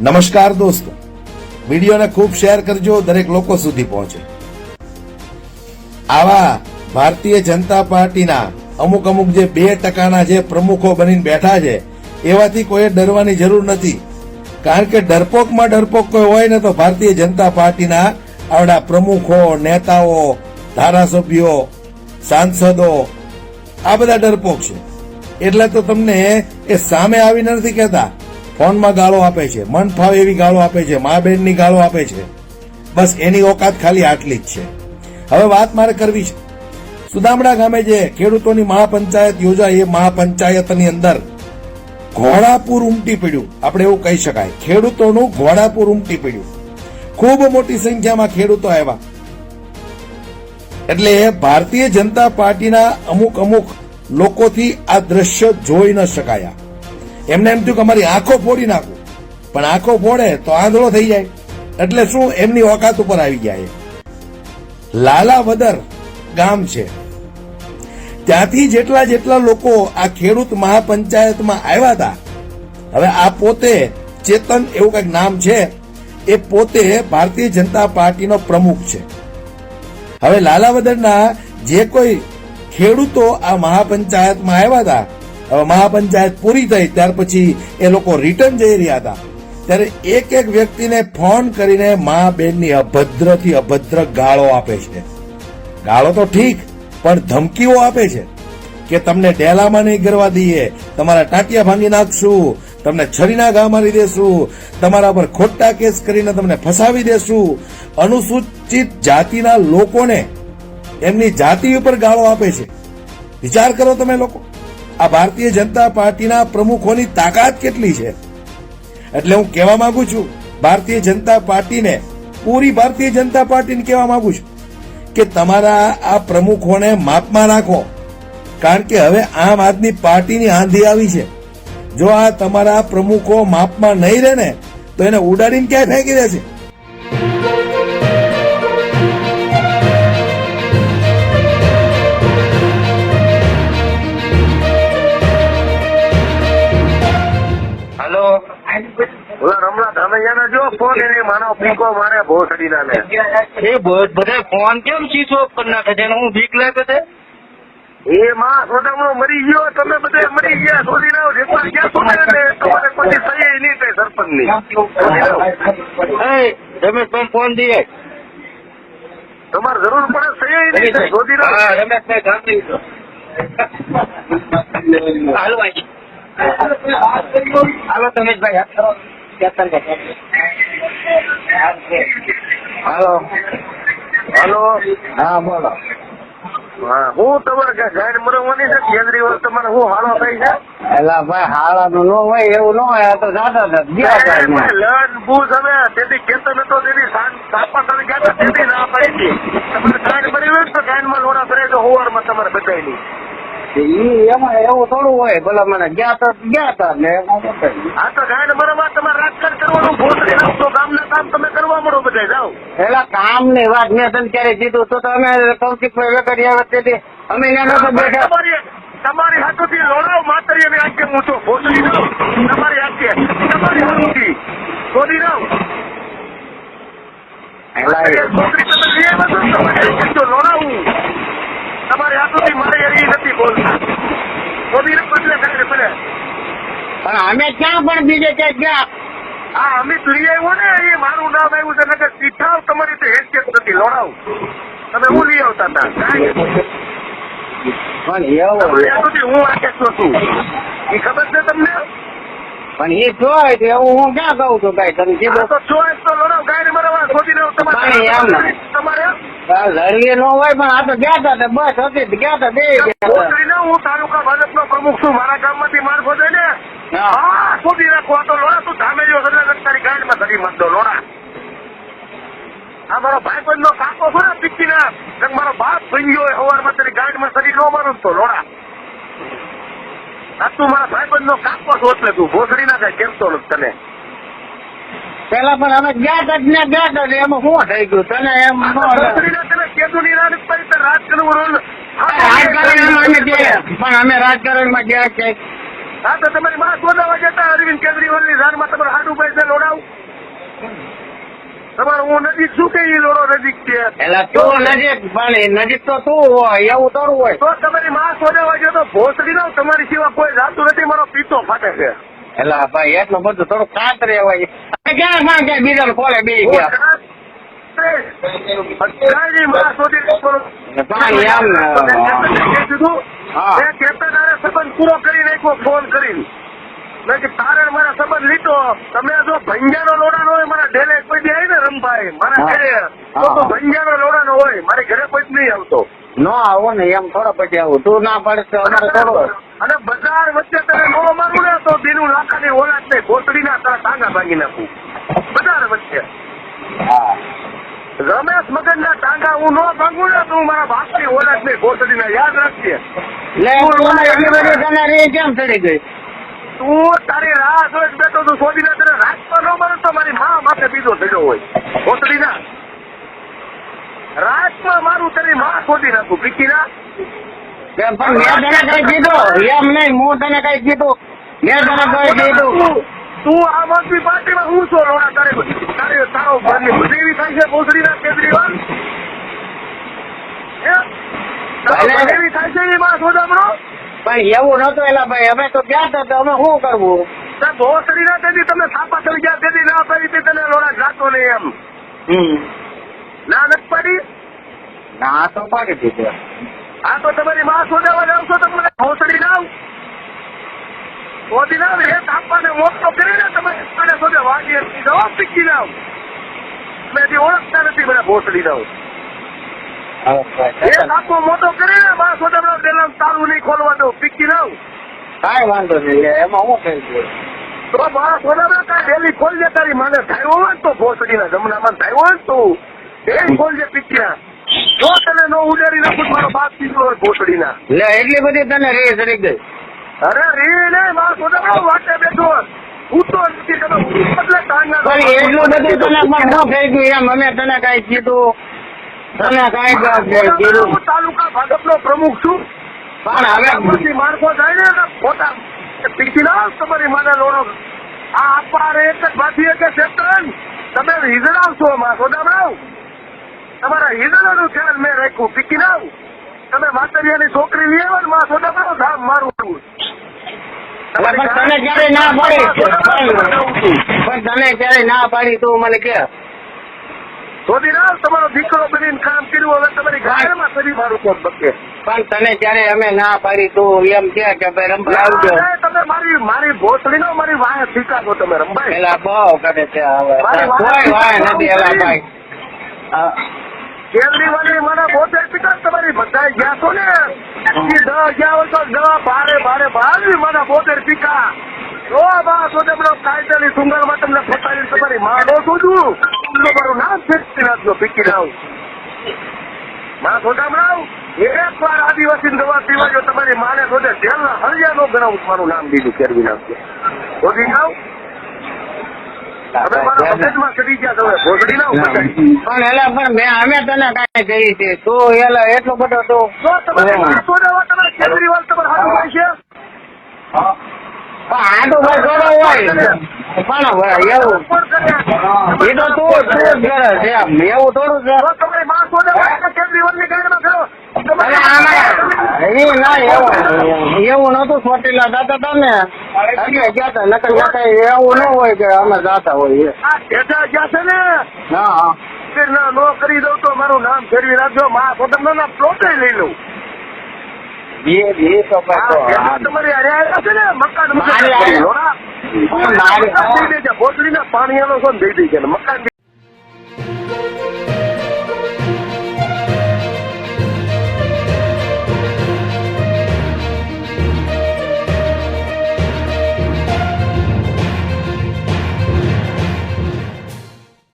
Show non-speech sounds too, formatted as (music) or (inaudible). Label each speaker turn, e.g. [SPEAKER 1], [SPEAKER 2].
[SPEAKER 1] નમસ્કાર દોસ્તો. વિડીયોને ખૂબ શેર કરજો, દરેક લોકો સુધી પહોંચે. આવા ભારતીય જનતા પાર્ટીના અમુક અમુક જે બે ટકાના જે પ્રમુખો બનીને બેઠા છે, એવાથી કોઈ ડરવાની જરૂર નથી. કારણ કે ડરપોકમાં ડરપોક કોઈ હોય ને તો ભારતીય જનતા પાર્ટીના આવડા પ્રમુખો, નેતાઓ, ધારાસભ્યો, સાંસદો, આ બધા ડરપોક છે. એટલે તો તમને એ સામે આવીને નથી કહેતા. ફોનમાં ગાળો આપે છે, મન ફાવે એવી ગાળો આપે છે, મા બેનની ગાળો આપે છે. બસ એની ઓકાત ખાલી આટલી જ છે. હવે વાત મારે કરવી છે. સુદામડા ગામે જે ખેડૂતોની મહાપંચાયત યોજાઈ એ મહાપંચાયતની અંદર ઘોડાપુર ઉમટી પડ્યું. આપણે એવું કહી શકાય. ખેડૂતોનું ઘોડાપુર ઉમટી પડ્યું. ખૂબ મોટી સંખ્યામાં ખેડૂતો આવ્યા. એટલે ભારતીય જનતા પાર્ટીના અમુક અમુક લોકોથી આ દ્રશ્ય જોઈ ન શકાયા. એમને એમ થયું કે અમારી આંખો ફોડી નાખું. પણ આંખો ફોડે તો આંધળો થઈ જાય. એટલે શું? એમની ઓકાત ઉપર આવી જાય. લાલાવદર ગામ છે. ત્યાંથી જેટલા જેટલા લોકો આ ખેડૂત મહાપંચાયતમાં આવ્યા હતા, હવે આ પોતે ચેતન એવું કંઈક નામ છે, એ પોતે ભારતીય જનતા પાર્ટીનો પ્રમુખ છે. હવે લાલાવદરના જે કોઈ ખેડૂતો આ મહાપંચાયતમાં આવ્યા હતા મહાપંચાયત પૂરી થઈ, ત્યાર પછી એ લોકો રિટર્ન જઈ રહ્યા હતા. ત્યારે એક એક વ્યક્તિને ફોન કરીને મા બેનની અભદ્રથી અભદ્ર ગાળો આપે છે. ગાળો તો ઠીક, પણ ધમકીઓ આપે છે કે તમને ડેલામાં નહીં કરવા દઈએ, તમારા ટાંટિયા ભાંગી નાખશું, તમને છરીના ઘા મારી દેશું, તમારા પર ખોટા કેસ કરીને તમને ફસાવી દેશું. અનુસૂચિત જાતિના લોકોને એમની જાતિ ઉપર ગાળો આપે છે. વિચાર કરો તમે લોકો. આ ભારતીય જનતા પાર્ટીના પ્રમુખોની તાકાત કેટલી છે? એટલે હું કહેવા માંગુ છું, ભારતીય જનતા પાર્ટીને, પૂરી ભારતીય જનતા પાર્ટીને કહેવા માંગુ છું કે તમારા આ પ્રમુખોને માપમાં રાખો. કારણ કે હવે આમ આદમી પાર્ટીની આંધી આવી છે. જો આ તમારા પ્રમુખો માપમાં નહીં રહે ને, તો એને ઉડાડીને ક્યાંય ફેંકી દેશે?
[SPEAKER 2] ધામૈયાના જો ફોન એને માનો પીકો મારે ભોસડીના ને
[SPEAKER 3] એ બધા ફોન કેમ સ્વિચ ઓફ કરી નાખે છે? હું બીક લાગે છે?
[SPEAKER 2] એ માં સોદામણો મરી ગયો તમે બધે મરી ગયા શોધી રહ્યો એકવાર ક્યાં શોધે ને (laughs) તમારે પછી સહી નહીં થાય
[SPEAKER 3] સરપંચની રમેશભાઈ ફોન દઈએ.
[SPEAKER 2] તમારે જરૂર પડે સહી નહીં થાય શોધી રહ્યો
[SPEAKER 3] રમેશભાઈ ગાંધી હાલો ભાઈ. હાલો રમેશભાઈ હાથ કરો. હાલો
[SPEAKER 2] હાલો
[SPEAKER 3] હા બોલો.
[SPEAKER 2] હા હું તમારે ગાડી મરવાની છે કેજરીવાલ તમારે હું હાલો થઈ છે?
[SPEAKER 3] એલા ભાઈ હાલાનું નો હોય એવું ન હોય તો જાતા.
[SPEAKER 2] લન બુઝ હવે. તેથી કેતો નતો તેથી સાપા તમે ગયા હતા તેથી ના પડી હતી તમારે ગાડી મરી હોય તો તો માં લોડા ભરે તો હોવારમાં તમારે બધાયની.
[SPEAKER 3] ઈ એમાં એવું થોડું હોય ભલા મને ગયા તો ગયા હતા ને એમાં શું થાય?
[SPEAKER 2] આ તો ગાય તમારે રાજકારણ કરવાનું ભોસડી નાખતો ગામના કામ તમે કરવા મળો બધા જાઓ.
[SPEAKER 3] પેલા કામની વાત મેં તને ક્યારે કીધું? તો તમે કૌશિક વેકરિયા વચ્ચેથી અમે બેઠા.
[SPEAKER 2] તમારી હાથોથી લોડાવ માતરી અને આંખે મૂછો ભોસડી તમારી આંખે તમારી હાથોથી. શોધી નાવ
[SPEAKER 3] એલા
[SPEAKER 2] તમે લઈ આવ્યા છો ને તમારે આંખે જો લોડાવું. તમારી મારે નથી બોલતા. એટલે ભલે.
[SPEAKER 3] પણ અમે ક્યાં પણ બીજે ક્યાંક ગયા?
[SPEAKER 2] હા અમિત લઈ આવ્યો ને એ મારું નામ આવ્યું છે નગર સીઠાવ તમારી તો હેસિયત નથી લોડાવ. તમે હું લઈ આવતા હતા?
[SPEAKER 3] પણ એવું
[SPEAKER 2] હું આંખે છું છું એ ખબર છે તમને?
[SPEAKER 3] પણ એ જોય તો એવું હું ક્યાં કહું છું ભાઈ તમે જે
[SPEAKER 2] તો ચોઈસ તો લોડાવ. ગાય મરવા શોધી નાવ
[SPEAKER 3] કાંઈ એમ
[SPEAKER 2] તમારે
[SPEAKER 3] નહીં.
[SPEAKER 2] તમારે
[SPEAKER 3] લડીએ ન હોય પણ આ તો ગયા હતા બસ હતી ગયા હતા બે
[SPEAKER 2] હું તાલુકા ભાજપનો પ્રમુખ છું. મારા ગામમાંથી માર ખોદે ને.
[SPEAKER 3] હા.
[SPEAKER 2] હા રાખો આ તો લોડા તું ધામે જો તારી ગાડીમાં સડી મત લોડા આ મારો ભાઈબંધ નો કાકો છો ને પિક્કી ના મારો બાપ થઈ ગયો હોય સવારમાં તારી ગાડીમાં સડી નો મારું તો લોડા આ તું મારા ભાઈબંધ નો કાકો છો એટલે તું ભોસડી ના કઈ કેમતો નથી તને?
[SPEAKER 3] પેલા પણ અમે ગયા ને ગયા ને એમાં શું થઈ ગયું? તને એમ
[SPEAKER 2] રાની પડી તે રાજકારણ
[SPEAKER 3] અમે ગયા. પણ ક્યાંક
[SPEAKER 2] હા તો તમારી માં શોધાવા જતા અરવિંદ કેજરીવાલની જાનમાં તમારે હાડું પૈસા લોડાવ. હું નજીક શું કે લોડો નજીક છે?
[SPEAKER 3] એટલે તું નજીક પણ નજીક તો તું હોય એવું થોડું હોય.
[SPEAKER 2] તો તમારી માં સોદેવા ગયો તો ભોસડી નો તમારી સિવાય કોઈ જાતું નથી મારો પીતો ફાટે છે.
[SPEAKER 3] એટલે ભાઈ એટલું બધું થોડું કાતરે હોય તમે ક્યાં માં ક્યાં? બીજા કોલે બે ગયા
[SPEAKER 2] પૂરો કરી નાખ્યો ફોન કરીને. મેં તારે મારા સંબંધ લીધો. તમે જો ભંજાનો લોડાનો હોય મારા ઢેલે કોઈ દી આવી ને રમભાઈ મારા ઘરે. તો ભંજાનો લોડાનો હોય મારે ઘરે કોઈ જ નહીં આવતો.
[SPEAKER 3] નો આવો ને એમ થોડા પછી આવું. તું ના પાડે અમારે થોડો
[SPEAKER 2] અને બજાર વચ્ચે તમે નો મારું ને દીનું ઓલાદ તારા ટાંગા ભાંગી નાખું. બધા વચ્ચે.
[SPEAKER 3] રમેશ
[SPEAKER 2] રમેશ મગનના ટાંગા હું નો ભાંગું ને તો મારા બાપની ને નહીં ભોસડીના યાદ રાખજે.
[SPEAKER 3] કેમ ચડી ગઈ?
[SPEAKER 2] તું તારી રાહ જોઈ બેઠો તું શોધીને તને રાજમાં ન મળે તો મારી મા માથે બીજો થયો હોય. ભોસડીના રાજમાં મારું તારી મા શોધી નાખું પીકી
[SPEAKER 3] ના પણ મેં તને કઈ કીધું? એમ નહીં હું તને કઈ કીધું? મેં તને કઈ કીધું.
[SPEAKER 2] તું તું આમ આદમી પાર્ટીમાં હું છો? રોડા તારે તારે તારો ઘરની બધી થાય છે ભોસડીના કેજરીવાલ? હે? તારો
[SPEAKER 3] અરે.
[SPEAKER 2] ઘર એવી થાય છે એ માં સોદામણો
[SPEAKER 3] પણ એવું નતું એલા ભાઈ. અમે તો ગયા હતા અમે શું કરવું?
[SPEAKER 2] ભોસડી ના તેથી તમે થાપા થઈ ગયા તેથી ના પડી તે તને લોડા જાતો નહીં એમ. ના નથી પાડી?
[SPEAKER 3] ના તો પાડી દીધું.
[SPEAKER 2] આ તો તમારી માં શોધાવા જાવ છો તો મને ભોસડી નાવ નાવ એ થાપાને મોટો કરીને તમે પીકી નાવ મેં હજી ઓળખતા નથી બધા ભોસડી નાવ એ થાપો મોટો કરીને માં સોદાવા પેલા તાળું નહીં ખોલવા દઉં. પીકી નાવ
[SPEAKER 3] કાંઈ વાંધો નહીં એમાં હું થઈ ગયું
[SPEAKER 2] તો મારા સોદામાં કાંઈ ડેલી ખોલજે તારી માને થયો હોય તો ભોસડીના જમનામાં થયો હોય તો એ ખોલજે પીક્યા જો તને નો ઉડાડી નાખું મારો બાપ દીકરો હોય ભોસડીના
[SPEAKER 3] લે એટલી બધી તને રેસ રહી ગઈ
[SPEAKER 2] અરે રી ને મારા સોદામાં વાટે બેઠો ઉઠતો નથી તમે એટલે
[SPEAKER 3] પણ એટલું બધું તને પણ શું થઈ ગયું એમ અમે તને કઈ કીધું. તને કઈ કીધું
[SPEAKER 2] હું તાલુકા ભાજપનો પ્રમુખ છું.
[SPEAKER 3] પણ હવે
[SPEAKER 2] માણસો જાય ને તો ફોટા પીછી ના તમારી મને લોડો આ આપવા એક જ ભાતી એક સેક્ટરન તમે હિજડાવ છો માં સોદામરાવ તમારા હિજડાનું ધ્યાન મેં રાખ્યું. પીકી નાવ તમે માતરિયાની છોકરી લઈ આવ્યા ને માં સોદામરાવ ધામ મારું
[SPEAKER 3] પણ તને ક્યારે ના પાડી? પણ તને ક્યારે ના પાડી તું મને કે.
[SPEAKER 2] શોધી તમારો દીકરો બનીને કામ કર્યું હવે તમારી ગાયમાં સરી મારું કોણ બકે
[SPEAKER 3] પણ તને ક્યારે અમે ના પાડી તું એમ કે કે ભાઈ આવજો.
[SPEAKER 2] તમે મારી મારી ભોસડી નો મારી વાય શીખાતો તમે રંભાઈ
[SPEAKER 3] બહુ કરે છે હવે. કોઈ વાય નથી એલા ભાઈ. હા.
[SPEAKER 2] કેજરીવાલની મને પોતે પિતા, તમારી બધા ગયા છો ને? દસ ગયા હોય તો ભારે બારે બાર મને બોતેર પિકા નામ ફેંકી નાખજો, પીકી એક વાર આદિવાસી દવા જો તમારી માને શોધે જેલના હળિયા નો ગણાવું મારું નામ દીધું કેરવી નાખજો. શોધી હવે મારા મગજમાં ચડી ગયા તમે ભોગડી નાવ બધા
[SPEAKER 3] પણ એલા પણ મેં અમે તને કઈ કહી છે. તું એલા એટલો બધો તો
[SPEAKER 2] હોય છે
[SPEAKER 3] પણ આટલું ભાઈ થોડો હોય. પણ એવું એ તો તું તું જ કરે છે. એવું થોડું છે.
[SPEAKER 2] જો તમારી માં શોધે હોય તો કેજરીવાલની ગાડીમાં ખરો.
[SPEAKER 3] અરે
[SPEAKER 2] તમારે
[SPEAKER 3] આમાં એ ના એવું. એવું નતું ચોટીલા જતા હતા ને એટલે ગયા નકર જતા એવું ન હોય કે અમે જાતા
[SPEAKER 2] ઢેઢા છે ને?
[SPEAKER 3] હા.
[SPEAKER 2] ના નો કરી દઉં તો મારું નામ ફેરવી રાખજો. મા સોદમનો ના પ્લોટે લઈ લઉં. મકાન